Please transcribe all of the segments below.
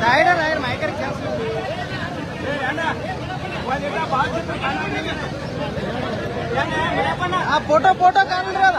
Side ಮೈಕರ್ ಕೆಲಸ photo photo ಕಾಣಲ್ರಿ ಅದ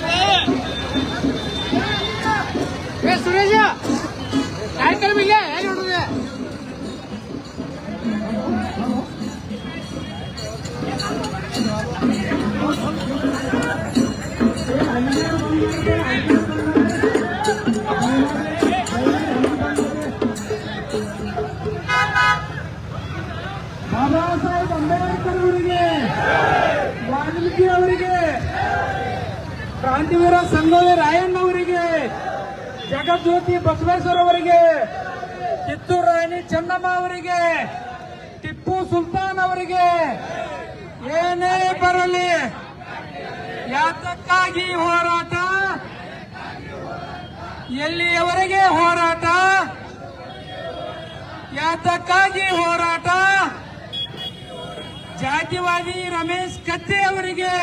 ಸಾಹೇಬ್ ಅಂಬೇಡ್ಕರ್ ಅವರಿಗೆ, ವಾಲ್ಮೀಕಿ ಅವರಿಗೆ, ಕ್ರಾಂತಿವೀರ ಸಂಗೊಳ್ಳಿ ರಾಯಣ್ಣ ಅವರಿಗೆ, ಜಗಜ್ಯೋತಿ ಬಸವೇಶ್ವರ ಅವರಿಗೆ, ಕಿತ್ತೂರು ರಾಣಿ ಚೆನ್ನಮ್ಮ ಅವರಿಗೆ, ಟಿಪ್ಪು ಸುಲ್ತಾನ್ ಅವರಿಗೆ, ಏನೇ ಬರಲಿ, ಯಾತಕ್ಕಾಗಿ ಹೋರಾಟ? ಎಲ್ಲಿಯವರೆಗೆ ಹೋರಾಟ? ಯಾತಕ್ಕಾಗಿ ಹೋರಾಟ? ಜಾತಿವಾದಿ ರಮೇಶ್ ಕತ್ತೆ ಅವರಿಗೆ.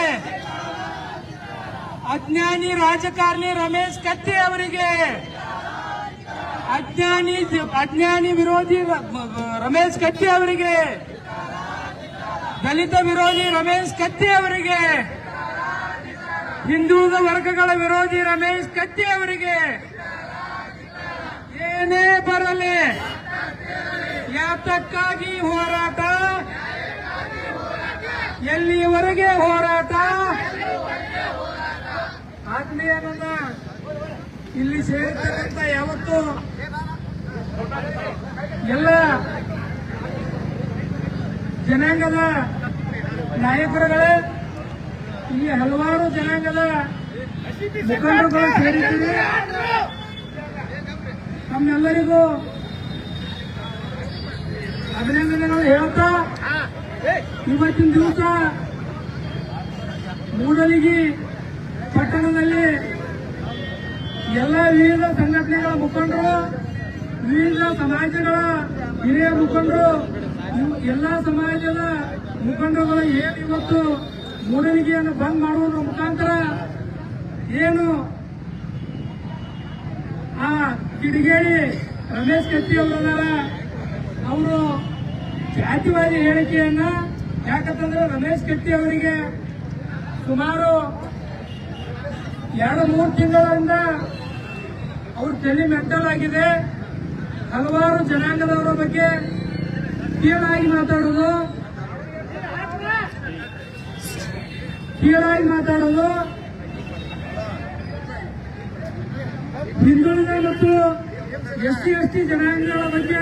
ಅಜ್ಞಾನಿ ರಾಜಕಾರಣಿ ರಮೇಶ್ ಕತ್ತೆ ಅವರಿಗೆ. ಅಜ್ಞಾನಿ ಅಜ್ಞಾನಿ ವಿರೋಧಿ ರಮೇಶ್ ಕತ್ತೆ ಅವರಿಗೆ. ದಲಿತ ವಿರೋಧಿ ರಮೇಶ್ ಕತ್ತೆ ಅವರಿಗೆ. ಹಿಂದೂದ ವರ್ಗಗಳ ವಿರೋಧಿ ರಮೇಶ್ ಕತ್ತೆ ಅವರಿಗೆ. ಏನೇ ಬರಲಿ, ಯಾತಕ್ಕಾಗಿ ಹೋರಾಟ? ಎಲ್ಲಿಯವರೆಗೆ ಹೋರಾಟ? ಆತ್ಮೀಯನನ್ನ ಇಲ್ಲಿ ಸೇರಿರ್ತಕ್ಕಂಥ ಯಾವತ್ತು ಎಲ್ಲ ಜನಾಂಗದ ನಾಯಕರುಗಳೇ ಇಲ್ಲಿ ಹಲವಾರು ಜನಾಂಗದ ಮುಖಂಡರುಗಳು ಸೇರಿದ್ದೀವಿ ನಮ್ಮೆಲ್ಲರಿಗೂ ಅಭಿನಂದನೆಗಳು ಹೇಳ್ತಾ ಇವತ್ತಿನ ದಿವಸ ಮೂಡಲಿಗಿ ಪಟ್ಟಣದಲ್ಲಿ ಎಲ್ಲ ವಿವಿಧ ಸಂಘಟನೆಗಳ ಮುಖಂಡರು, ವಿವಿಧ ಸಮಾಜಗಳ ಹಿರಿಯ ಮುಖಂಡರು ಎಲ್ಲ ಸಮಾಜದ ಮುಖಂಡರುಗಳು ಏನು ಇವತ್ತು ಮೂಡಲಿಗೆಯನ್ನು ಬಂದ್ ಮಾಡುವುದರ ಮುಖಾಂತರ ಏನು ಆ ಕಿಡಿಗೇಡಿ ರಮೇಶ್ ಕತ್ತಿ ಅವರದಾರ, ಅವರು ಜಾತಿವಾದಿ ಹೇಳಿಕೆಯನ್ನ ಯಾಕಂತಂದ್ರೆ ರಮೇಶ್ ಕೆಟ್ಟಿ ಅವರಿಗೆ ಸುಮಾರು ಎರಡು ಮೂರು ತಿಂಗಳಿಂದ ಅವ್ರ ತಲೆ ಮೆಟ್ಟಲಾಗಿದೆ ಹಲವಾರು ಜನಾಂಗದವರ ಬಗ್ಗೆ ಕೀಳಾಗಿ ಮಾತಾಡೋದು ಕೀಳಾಗಿ ಮಾತಾಡೋದು ಹಿಂದುಳಿದ ಮತ್ತು ಎಸ್ ಸಿ ಎಸ್ ಟಿ ಜನಾಂಗಗಳ ಬಗ್ಗೆ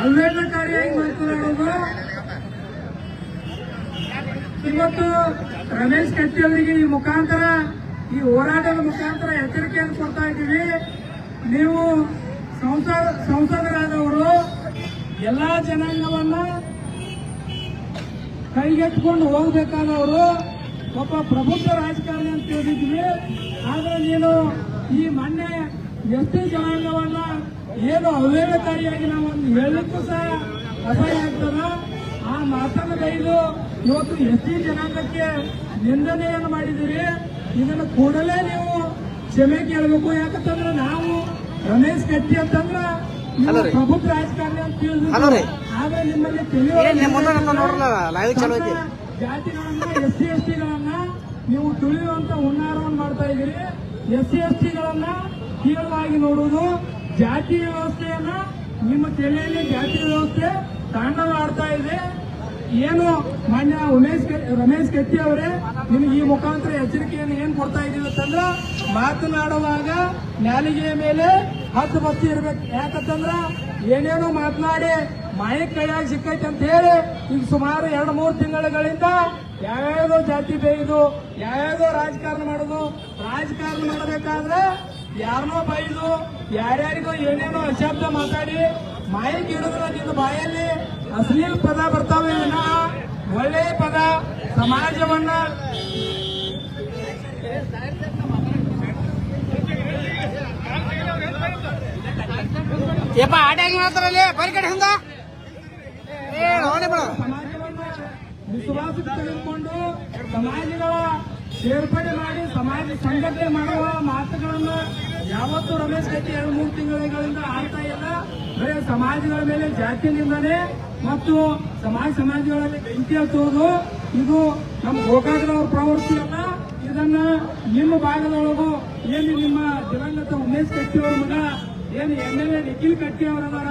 ಅವಹೇಳನಕಾರಿಯಾಗಿ ಮಾತನಾಡೋದು. ಇವತ್ತು ರಮೇಶ್ ಕಟ್ಟಿ ಅವರಿಗೆ ಈ ಮುಖಾಂತರ, ಈ ಹೋರಾಟದ ಮುಖಾಂತರ ಎಚ್ಚರಿಕೆಯನ್ನು ಕೊಡ್ತಾ ಇದ್ದೀವಿ. ನೀವು ಸಂಸದ, ಸಂಸದರಾದವರು ಎಲ್ಲಾ ಜನಾಂಗವನ್ನ ಕೈಗೆತ್ಕೊಂಡು ಹೋಗ್ಬೇಕಾದವರು ಒಬ್ಬ ಪ್ರಬುದ್ಧ ರಾಜಕಾರಣಿ ಅಂತ ಹೇಳಿದ್ವಿ ಆದ್ರೆ ನೀನು ಈ ಮೊನ್ನೆ ಎಷ್ಟೇ ಜನಾಂಗವನ್ನ ಏನು ಅವೇಳಕಾರಿಯಾಗಿ ನಾವು ಒಂದು ಹೇಳಲಿಕ್ಕೂ ಸಹ ಅಸಹ್ಯ ಆಗ್ತದ? ಆ ಮಾತನ್ನು ಕೈದು ಇವತ್ತು ಎಸ್ ಟಿ ಜನಾಂಗಕ್ಕೆ ನಿಂದನೆಯನ್ನು ಮಾಡಿದಿರಿ ಇದನ್ನು ಕೂಡಲೇ ನೀವು ಕ್ಷಮೆ ಕೇಳಬೇಕು. ಯಾಕಂತಂದ್ರೆ ನಾವು ರಮೇಶ್ ಕಟ್ಟಿ ಅಂತಂದ್ರ ಪ್ರಮುಖ ಪ್ರಬುದ್ಧ ರಾಜಕಾರಣಿ ಅಂತ ತಿಳಿದ್ರೆ ಆದ್ರೆ ನಿಮ್ಮಲ್ಲಿ ತಿಳಿಯುವ ಜಾತಿಗಳನ್ನ ಎಸ್ ಸಿ ಎಸ್ ಟಿಗಳನ್ನ ನೀವು ತುಳಿಯುವಂತ ಹುನ್ನಾರವನ್ನು ಮಾಡ್ತಾ ಇದ್ದೀರಿ. ಎಸ್ ಸಿ ಎಸ್ ಟಿಗಳನ್ನ ಕೀಳವಾಗಿ ನೋಡುವುದು ಜಾತಿ ವ್ಯವಸ್ಥೆಯನ್ನ ನಿಮ್ಮ ತಲೆಯಲ್ಲಿ ಜಾತಿ ವ್ಯವಸ್ಥೆ ತಾಂಡವ ಆಡ್ತಾ ಇದೆ. ಏನು ಮಾನ್ಯ ಉಮೇಶ್ ರಮೇಶ್ ಕೆತ್ತಿ ಅವರೇ, ನಿಮಗೆ ಈ ಮುಖಾಂತರ ಎಚ್ಚರಿಕೆಯನ್ನು ಏನ್ ಕೊಡ್ತಾ ಇದೀವಿ ಅಂತಂದ್ರ, ಮಾತನಾಡುವಾಗ ನಾಲಿಗೆಯ ಮೇಲೆ ಹತ್ತು ಬತ್ತಿ ಇರ್ಬೇಕು. ಯಾಕಂತಂದ್ರ ಏನೇನೋ ಮಾತನಾಡಿ ಮಾಯಕ್ ಕೈಯಾಗಿ ಸಿಕ್ಕೈತೆ ಅಂತ ಹೇಳಿ ಈಗ ಸುಮಾರು ಎರಡು ಮೂರು ತಿಂಗಳುಗಳಿಂದ ಯಾವ್ಯಾವುದೋ ಜಾತಿ ಬೇಯಿದು, ಯಾವ್ಯಾವುದೋ ರಾಜಕಾರಣ ಮಾಡೋದು. ರಾಜಕಾರಣ ಮಾಡಬೇಕಾದ್ರೆ ಯಾರನ್ನೋ ಬೈದು ಯಾರ್ಯಾರಿಗೋ ಏನೇನೋ ಅಶಬ್ದ ಮಾತಾಡಿ ಮಾಯಕ್ ಹಿಡಿದ್ರೆ ನಿನ್ನ ಬಾಯಲ್ಲಿ ಅಶ್ಲೀಲ ಪದ ಬರ್ತಾವೆ ವಿನಃ ಒಳ್ಳೆಯ ಪದ ಸಮಾಜವನ್ನ ಏಪ ಆಟ ಹೆಂಗ್ ಮಾಡ್ತಾರಲ್ಲಿ ಬರಿ ಕಡೆ ಹಿಂದ. ಸಮಾಜವನ್ನ ವಿಶ್ವಾಸಕ್ಕೆ ತೆಗೆದುಕೊಂಡು ಸಮಾಜಗಳ ಸೇರ್ಪಡೆ ಮಾಡಿ ಸಮಾಜ ಸಂಘಟನೆ ಮಾಡುವ ಮಾತುಗಳನ್ನು ಯಾವತ್ತೂ ರಮೇಶ್ ಕಟ್ಟಿ ಎರಡು ಮೂರು ತಿಂಗಳಿಂದ ಆಡ್ತಾ ಇಲ್ಲ. ಬರೀ ಸಮಾಜಗಳ ಮೇಲೆ ಜಾತಿ ನಿಂದನೆ ಮತ್ತು ಸಮಾಜ ಸಮಾಜಗಳಲ್ಲಿ ಬೆಂಕಿ ಹಚ್ಚುವುದು ಇದು ನಮ್ಮ ಗೋಕಾಕದವ್ರ ಪ್ರವೃತ್ತಿ ಅಲ್ಲ. ಇದನ್ನ ನಿಮ್ಮ ಭಾಗದೊಳಗು ಏನು ನಿಮ್ಮ ದಿವಂಗತ ಉಮೇಶ್ ಕಟ್ಟಿ ಅವರ ಮಗ ಏನು ಎಂ ಎಲ್ ಎ ನಿಖಿಲ್ ಕಟ್ಟಿ ಅವರದಾರ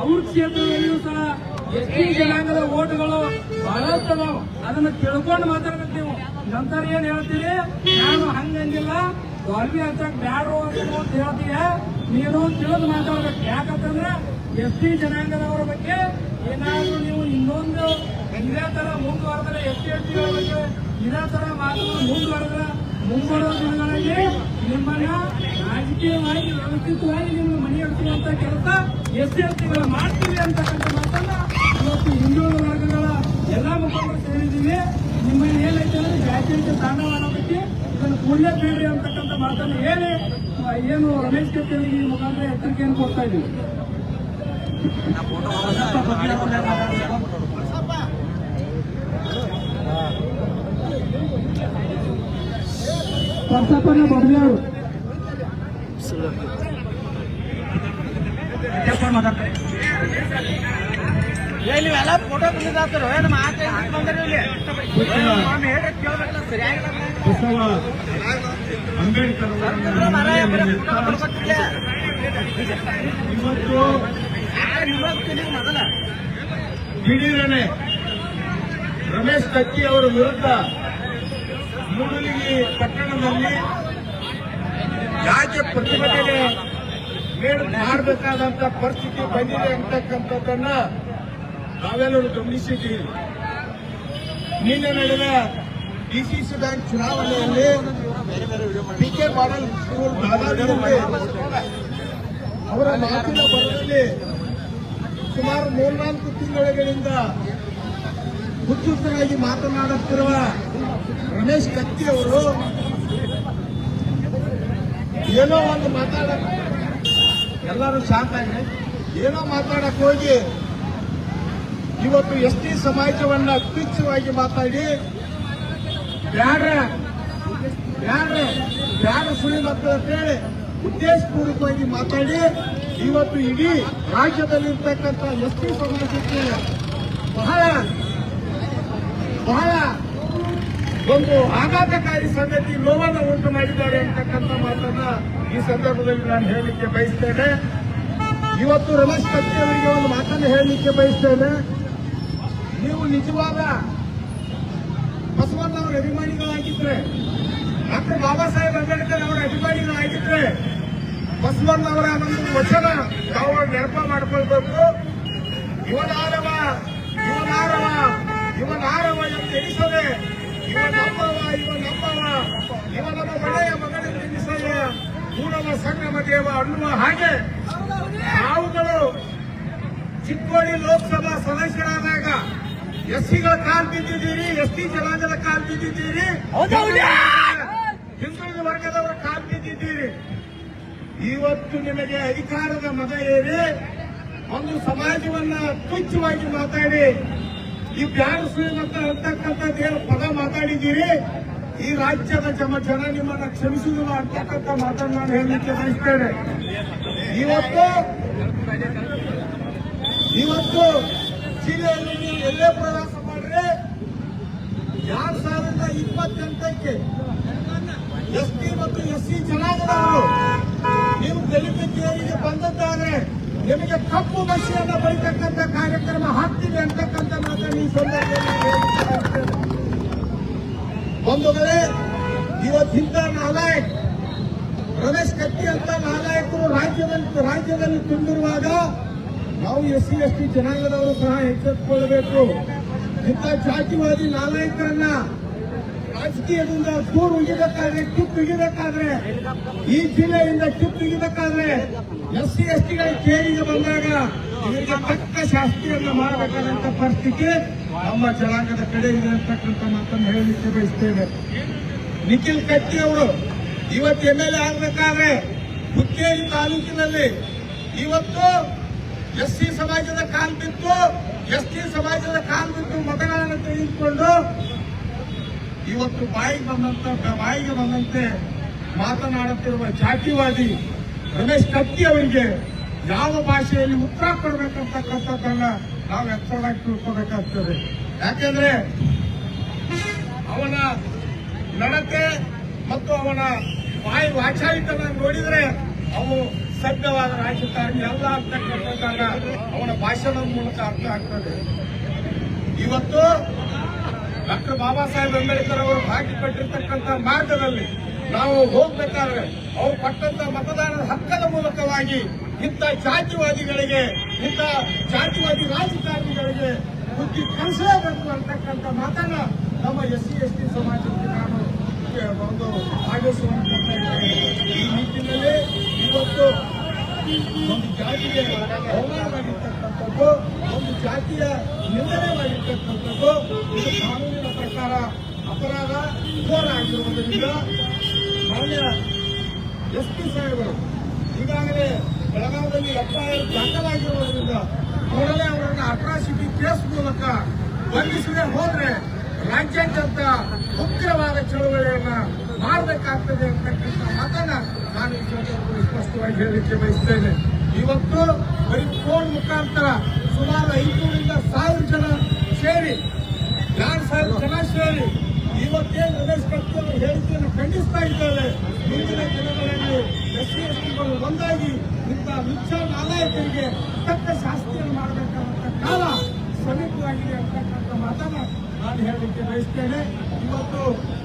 ಅವ್ರ ಕ್ಷೇತ್ರದಲ್ಲಿಯೂ ಸಹ ಎಸ್ ಟಿ ಜನಾಂಗದ ಓಟ್ಗಳು ಬಹಳಷ್ಟು ಅದಾವ ಅದನ್ನ ತಿಳ್ಕೊಂಡು ಮಾತಾಡ್ಬೇಕು ನೀವು. ನಂತರ ಏನ್ ಹೇಳ್ತೀರಿ? ನಾನು ಹಂಗಂಗಿಲ್ಲ ಗಾಲ್ಬಿ ಹಚ್ಚಕ್ ಬ್ಯಾಡ್ರು ಅಂತ ಹೇಳ್ತೀಯ? ನೀನು ತಿಳಿದು ಮಾತಾಡ್ಬೇಕು. ಯಾಕಂತಂದ್ರೆ ಎಸ್ಟಿ ಜನಾಂಗದವರ ಬಗ್ಗೆ ಏನಾದ್ರೂ ನೀವು ಇನ್ನೊಂದು ಇದೇ ತರ ಮುಂದುವರೆದ್ರೆ ಎಸ್ಟಿ ಎಸ್ಟಿಗಳ ಎಸ್ ಟಿಗಳ ಬಗ್ಗೆ ಇದೇ ತರ ಮಾತುಗಳು ಮುಂದುವರೆದ್ರೆ ಮುಂಬರುವ ದಿನಗಳಲ್ಲಿ ನಿಮ್ಮನ್ನ ರಾಜಕೀಯವಾಗಿ ವ್ಯವಸ್ಥಿತವಾಗಿ ನಿಮ್ಮ ಮನೆ ಅಂತ ಕೆಲಸ ಎಸ್ಟಿ ಎಸ್ಟಿಗಳು ಎಸ್ ಟಿಗಳು ಮಾಡ್ತೀವಿ ಅಂತಕ್ಕಂಥ ಮಾತನ್ನ ಇವತ್ತು ಹಿಂದುಳಿದ ವರ್ಗಗಳ ಎಲ್ಲ ಮುಖಂಡರು ಸೇರಿದ್ದೀವಿ. ನಿಮ್ಮಲ್ಲಿ ಏನೈತೆ ಅಂದ್ರೆ ಜಾತ್ಯಂತ ತಾಂಡವಾಡೋದಕ್ಕೆ ಇದನ್ನು ಕೂಡಲೇಬೇಡ್ರಿ ಅಂತಕ್ಕಂಥ ಮಾತನ್ನು ಹೇಳಿ ಏನು ರಮೇಶ್ ಕತ್ತೇರಿಗೆ ಈ ಮುಖಾಂತರ ಎಚ್ಚರಿಕೆಯನ್ನು ಕೊಡ್ತಾ ಇದ್ದೀವಿ. ಪರ್ಸಪ್ಪನ ಬಡ್ಲಿ ಅವರು. ಇಲ್ಲಿ ಎಲ್ಲ ಫೋಟೋ ಏನು ಹೇಳ್ರಿ ಕೇಳ್ಬೇಕಲ್ಲ ಸರಿಯಾಗಿಲ್ಲ ಅಂಬೇಡ್ಕರ್ ಇವತ್ತು ಮೊದಲ? ದಿಢೀರನೆ ರಮೇಶ್ ಕತ್ತಿ ಅವರ ವಿರುದ್ಧ ಮೂಡಲಿಗಿ ಪಟ್ಟಣದಲ್ಲಿ ರಾಜ್ಯ ಪ್ರತಿಭಟನೆ ಮೇಡ್- ಮಾಡಬೇಕಾದಂತ ಪರಿಸ್ಥಿತಿ ಬಂದಿದೆ ಅಂತಕ್ಕಂಥದ್ದನ್ನ ನಾವೆಲ್ಲರೂ ಗಮನಿಸಿದ್ದೀವಿ ನಿನ್ನೆ ನಡೆದ ಡಿಸಿಸಿ ಬ್ಯಾಂಕ್ ಚುನಾವಣೆಯಲ್ಲಿ ಪಿಕೆ ಮಾಡಲ್ ಅವರ ಮಾತಿನ ಬರದಲ್ಲಿ ಸುಮಾರು ಮೂರ್ನಾಲ್ಕು ತಿಂಗಳುಗಳಿಂದ ಉತ್ಸುಕರಾಗಿ ಮಾತನಾಡುತ್ತಿರುವ ರಮೇಶ್ ಕತ್ತಿ ಅವರು ಏನೋ ಒಂದು ಮಾತಾಡ ಎಲ್ಲರೂ ಶಾಂತ ಏನೋ ಮಾತಾಡಕ್ ಹೋಗಿ ಇವತ್ತು ಎಸ್ ಟಿ ಸಮಾಜವನ್ನ ತುಚ್ಛವಾಗಿ ಮಾತಾಡಿ ಬ್ಯಾಡ್ರ ಬ್ಯಾಡ್ರ, ಬ್ಯಾಡ ಸುಳಿ ಅಂತೇಳಿ ಉದ್ದೇಶಪೂರ್ವಕವಾಗಿ ಮಾತಾಡಿ, ಇವತ್ತು ಇಡೀ ರಾಜ್ಯದಲ್ಲಿರ್ತಕ್ಕಂಥ ಎಸ್ ಟಿ ಸಮಾಜಕ್ಕೆ ಬಹಳ ಬಹಳ ಒಂದು ಆಘಾತಕಾರಿ ಸಂಗತಿ ನೋವನ್ನು ಉಂಟು ಮಾಡಿದ್ದಾರೆ ಅಂತಕ್ಕಂಥ ಮಾತನ್ನ ಈ ಸಂದರ್ಭದಲ್ಲಿ ನಾನು ಹೇಳಲಿಕ್ಕೆ ಬಯಸ್ತೇನೆ. ಇವತ್ತು ರಮೇಶ್ ಕತ್ತಿ ಅವರಿಗೆ ಒಂದು ಮಾತನ್ನು ಹೇಳಲಿಕ್ಕೆ ಬಯಸ್ತೇನೆ. ನೀವು ನಿಜವಾದ ಬಸವಣ್ಣವರ ಅಭಿಮಾನಿಗಳಾಗಿದ್ರೆ, ಡಾಕ್ಟರ್ ಬಾಬಾ ಸಾಹೇಬ್ ಅಂಬೇಡ್ಕರ್ ಅವರ ಅಭಿಮಾನಿಗಳಾಗಿದ್ರೆ, ಬಸವಣ್ಣವರ ಒಂದು ವಚನ ತಾವು ನೆನಪ ಮಾಡ್ಕೊಳ್ಬೇಕು. ಇವನಾರವ ಇವನಾರವ ಇವನಾರವ ಎಂದು ನಮ್ಮ ಒಳ್ಳೆಯ ಮಗನೆಂದು ಮೂಡವ ಸಂಗಮ ದೇವ ಅನ್ನುವ ಹಾಗೆ ನಾವುಗಳು ಚಿಕ್ಕೋಡಿ ಲೋಕಸಭಾ ಸದಸ್ಯರಾದಾಗ ಎಸ್ಸಿಗಳ ಕಾಲ್ ಬಿದ್ದಿದ್ದೀರಿ ಎಸ್ಟಿ ಜನಾಂಗದ ಕಾಲ್ ಬಿದ್ದಿದ್ದೀರಿ. ಹಿಂದುಳಿದ ವರ್ಗದವರ ಕಾಲ್ ಬಿದ್ದಿದ್ದೀರಿ. ಇವತ್ತು ನಿಮಗೆ ಅಧಿಕಾರದ ಮತ ಏರಿ ಒಂದು ಸಮಾಜವನ್ನ ತುಚ್ಛವಾಗಿ ಮಾತಾಡಿ ಈ ಬ್ಯಾಡ ಅಂತಕ್ಕಂಥದ್ದು ಏನು ಪದ ಮಾತಾಡಿದ್ದೀರಿ? ಈ ರಾಜ್ಯದ ಜಮ ಜನ ನಿಮ್ಮನ್ನ ಕ್ಷಮಿಸುವುದಿಲ್ಲ ಅಂತಕ್ಕಂಥ ಮಾತನ್ನು ನಾನು ಹೇಳಲಿಕ್ಕೆ ಬಯಸ್ತೇನೆ. ಇವತ್ತು ಇವತ್ತು ಜಿಲ್ಲೆಯಲ್ಲಿ ನೀವು ಎಲ್ಲೇ ಪ್ರವಾಸ ಮಾಡ್ರಿ, ಎರಡ್ ಸಾವಿರದ ಇಪ್ಪತ್ತೆಂಟಕ್ಕೆ ಎಸ್ ಟಿ ಮತ್ತು ಎಸ್ ಸಿ ಜನಾಂಗದವರು ನೀವು ದಲಿತ ಕೇರಿಗೆ ಬಂದದ್ದಾದ್ರೆ ನಿಮಗೆ ಕಪ್ಪು ಬಸ್ಸಿಯನ್ನು ಬಳಿತಕ್ಕಂಥ ಕಾರ್ಯಕ್ರಮ ಹಾಕ್ತೀವಿ ಅಂತಕ್ಕಂಥ ಮಾತನ್ನು ಈ ಸಂದರ್ಭದಲ್ಲಿ. ಬಂಧುಗಳೇ ಇವತ್ತಿಂದ ನಾಲಾಯಕ್ ರಮೇಶ್ ಕಟ್ಟಿ ಅಂತ ನಾಲಾಯಕರು ರಾಜ್ಯದಲ್ಲಿ ರಾಜ್ಯದಲ್ಲಿ ತುಂಬಿರುವಾಗ ನಾವು ಎಸ್ ಸಿ, ಎಸ್ ಟಿ ಜನಾಂಗದವರು ಸಹ ಎಚ್ಚೆತ್ತುಕೊಳ್ಳಬೇಕು. ಇಂಥ ಜಾತಿವಾದಿ ನಾಲಾಯಕರನ್ನ ರಾಜಕೀಯದಿಂದ ದೂರ ಉಗಿಬೇಕಾದ್ರೆ ಕಿಪ್ಪು ಉಗಿಬೇಕಾದ್ರೆ ಈ ಜಿಲ್ಲೆಯಿಂದ ಉಗಿಬೇಕಾದ್ರೆ ಎಸ್ ಸಿ, ಎಸ್ ಟಿಗಳ ಕೇರಿಗೆ ಬಂದಾಗ ಇವರಿಗೆ ತಕ್ಕ ಶಾಸ್ತಿಯನ್ನ ಮಾಡಬೇಕಾದಂತ ಪರಿಸ್ಥಿತಿ ನಮ್ಮ ಜನಾಂಗದ ಕಡೆ ಇದೆ ಅಂತಕ್ಕಂಥ ಮಾತನ್ನು ಹೇಳಲಿಕ್ಕೆ ಬಯಸ್ತೇವೆ. ನಿಖಿಲ್ ಕಟ್ಟಿ ಅವರು ಇವತ್ತು ಎಲ್ ಎ ಆಗ್ಬೇಕಾದ್ರೆ ಹುಕ್ಕೇರಿ ತಾಲೂಕಿನಲ್ಲಿ ಇವತ್ತು ಎಸ್ ಸಿ ಸಮಾಜದ ಕಾಲ್ ಬಿತ್ತು ಎಸ್ ಟಿ ಸಮಾಜದ ಕಾಲ್ ಬಿತ್ತು ಮತಗಳನ್ನು ತೆಗೆದುಕೊಂಡು ಇವತ್ತು ಬಾಯಿಗೆ ಬಂದಂತ, ಬಾಯಿಗೆ ಬಂದಂತೆ ಮಾತನಾಡುತ್ತಿರುವ ಜಾತಿವಾದಿ ರಮೇಶ್ ಕತ್ತಿ ಅವರಿಗೆ ಯಾವ ಭಾಷೆಯಲ್ಲಿ ಉತ್ತರ ಕೊಡಬೇಕಂತಕ್ಕಂಥದ್ದನ್ನ ನಾವು ಎಚ್ಚರವಾಗಿ ತಿಳ್ಕೋಬೇಕಾಗ್ತದೆ. ಯಾಕೆಂದ್ರೆ ಅವನ ನಡತೆ ಮತ್ತು ಅವನ ಬಾಯಿ ವಾಚಾಯಿತನ ನೋಡಿದ್ರೆ ಅವು ಸಭ್ಯವಾದ ರಾಜಕಾರಣಿ ಎಲ್ಲ ಅಂತಕ್ಕಂಥದ್ದಾಗ ಅವನ ಭಾಷಣದ ಮೂಲಕ ಅರ್ಥ ಆಗ್ತದೆ. ಇವತ್ತು ಡಾಕ್ಟರ್ ಬಾಬಾ ಸಾಹೇಬ್ ಅಂಬೇಡ್ಕರ್ ಅವರು ಹಾಕಿಕೊಟ್ಟಿರ್ತಕ್ಕಂಥ ಮಾರ್ಗದಲ್ಲಿ ನಾವು ಹೋಗ್ಬೇಕಾದ್ರೆ ಅವರು ಕೊಟ್ಟಂತ ಮತದಾನದ ಹಕ್ಕದ ಮೂಲಕವಾಗಿ ಇಂಥ ಜಾತಿವಾದಿಗಳಿಗೆ, ಇಂಥ ಜಾತಿವಾದಿ ರಾಜಕಾರಣಿಗಳಿಗೆ ಬುದ್ಧಿ ಕಲಿಸಲೇಬೇಕು ಅಂತಕ್ಕಂಥ ಮಾತನ್ನ ನಮ್ಮ ಎಸ್ ಸಿ, ಎಸ್ ಟಿ ಸಮಾಜಕ್ಕೆ ನಾನು ಒಂದು ಆಗಿಸುವಂತ ಈ ನಿಟ್ಟಿನಲ್ಲಿ ಇವತ್ತು ಒಂದು ಜಾತಿಗೆ ಅವಮಾನ ಮಾಡಿರ್ತಕ್ಕಂಥದ್ದು ಒಂದು ಜಾತಿಯ ನಿಂದನೆ ಮಾಡಿರ್ತಕ್ಕಂಥದ್ದು, ಇದು ಕಾನೂನಿನ ಪ್ರಕಾರ ಅಪರಾಧ ಘೋರ ಆಗಿರುವುದರಿಂದ ಮಾನ್ಯ ಎಸ್ ಪಿ ಸಾಹೇಬರು ಈಗಾಗಲೇ ಬೆಳಗಾವಿಯಲ್ಲಿ ಎಫ್ಐಆರ್ ದಾಖಲಾಗಿರುವುದರಿಂದ ಕೂಡಲೇ ಅವರನ್ನು ಅಟ್ರಾಸಿಟಿ ಕೇಸ್ ಮೂಲಕ ಬಂಧಿಸದೆ ಹೋದ್ರೆ ರಾಜ್ಯಾದ್ಯಂತ ಉಗ್ರವಾದ ಚಳುವಳಿಯನ್ನು ಮಾಡಬೇಕಾಗ್ತದೆ ಅಂತಕ್ಕಂಥ ಮಾತನ್ನ ನಾನು ಸ್ಪಷ್ಟವಾಗಿ ಹೇಳಲಿಕ್ಕೆ ಬಯಸ್ತೇನೆ. ಇವತ್ತು ಬರೀ ಫೋನ್ ಮುಖಾಂತರ ಸುಮಾರು ಐನೂರಿಂದ ಸಾವಿರ ಜನ ಸೇರಿ, ಎರಡು ಸಾವಿರ ಜನ ಸೇರಿ ಇವತ್ತೇ ರಮೇಶ್ ಕತ್ತಿ ಅವರು ಹೇಳಿಕೆಯನ್ನು ಖಂಡಿಸ್ತಾ ಇದ್ದೇವೆ. ಮುಂದಿನ ದಿನಗಳಲ್ಲಿ ಎಸ್ ಸಿ ಎಸ್ ಟಿಗಳು ಒಂದಾಗಿ ಇಂಥ ಮಿಚ್ಚ ನಾಲಾಯಕರಿಗೆ ತಕ್ಕ ಶಾಸ್ತಿಯನ್ನು ಮಾಡಬೇಕಾದಂಥ ಕಾಲ ಸಮೀಪವಾಗಿದೆ ಅಂತಕ್ಕಂಥ ಮಾತನ್ನು ನಾನು ಹೇಳಲಿಕ್ಕೆ ಬಯಸ್ತೇನೆ. ಇವತ್ತು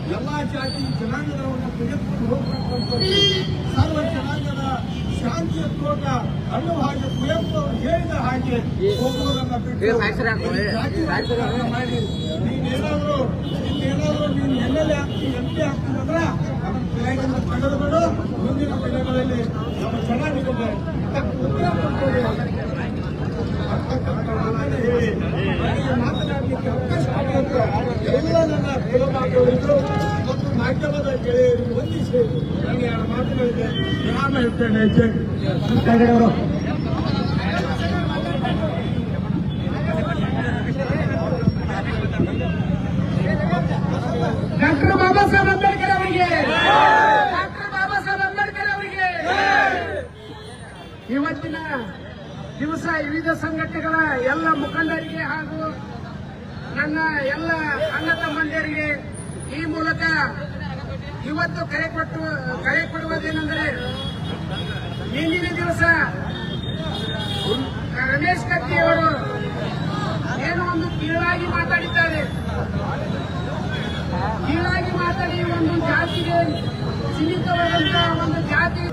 ಎಲ್ಲಾ ಜಾತಿ ಜನಾಂಗದವರನ್ನು ತೆಗೆದುಕೊಂಡು ಹೋಗ್ತಕ್ಕಂಥದ್ದು ಸರ್ವ ಜನಾಂಗದ ಶಾಂತಿಯ ತೋಟ ಅನ್ನುವ ಹಾಗೆ ಕುವೆಂಪು ಅವರು ಹೇಳಿದ ಹಾಗೆ ಹೋಗುವುದನ್ನ ಬಿಟ್ಟು ಜಾತಿ ರಾಜಕಾರಣ ಮಾಡಿ ನೀನೇನಾದ್ರೂ ಇನ್ನೇನಾದ್ರೂ ನೀನು ಎಂ ಎಲ್ ಎ ಆಗ್ತೀನಿ ಎಂ ಪಿ ಆಗ್ತೀನಿ ಅದನ್ನು ತಲೆಗಿಂದ ತೆಗೆದು ಬಿಡು ಮುಂದಿನ ದಿನಗಳಲ್ಲಿ ನಮ್ಮ ಜನಾಂಗಕ್ಕೆ ಉತ್ತರ ಕೊಡ್ತೇವೆ. ಹೇಳಿ ಮಾತನಾಡಲಿಕ್ಕೆ ಅವಕಾಶ ಮಾಡಿದಂತ ಎಲ್ಲ ನನ್ನ ಕುಲಬಾಂಧವರಿಗೂ ಮತ್ತು ಮಾಧ್ಯಮದ ಗೆಳೆಯರಿಗೆ ವಂದಿಸಿ. ನನಗೆ ಎರಡು ಡಾಕ್ಟರ್ ಬಾಬಾ ಸಾಹೇಬ್ ಅಂಬೇಡ್ಕರ್ ಅವರಿಗೆ. ಡಾಕ್ಟರ್ ಬಾಬಾ ಸಾಹೇಬ್ ಅಂಬೇಡ್ಕರ್ ಅವರಿಗೆ. ಇವತ್ತಿನ ದಿವಸ ವಿವಿಧ ಸಂಘಟನೆಗಳ ಎಲ್ಲ ಮುಖಂಡರಿಗೆ ಹಾಗೂ ನನ್ನ ಎಲ್ಲ ಅಣ್ಣ ತಮ್ಮಂದಿರಿಗೆ ಈ ಮೂಲಕ ಇವತ್ತು ಕರೆ ಕೊಟ್ಟು, ಕರೆ ಕೊಡುವುದೇನೆಂದರೆ ಇಂದಿನ ದಿವಸ ರಮೇಶ್ ಕತ್ತಿಯವರು ಏನೋ ಒಂದು ಕೀಳಾಗಿ ಮಾತಾಡಿದ್ದಾರೆ. ಕೀಳಾಗಿ ಮಾತಾಡಿ ಒಂದು ಜಾತಿಗೆ ಸೀಮಿತವಾದಂತಹ ಒಂದು ಜಾತಿ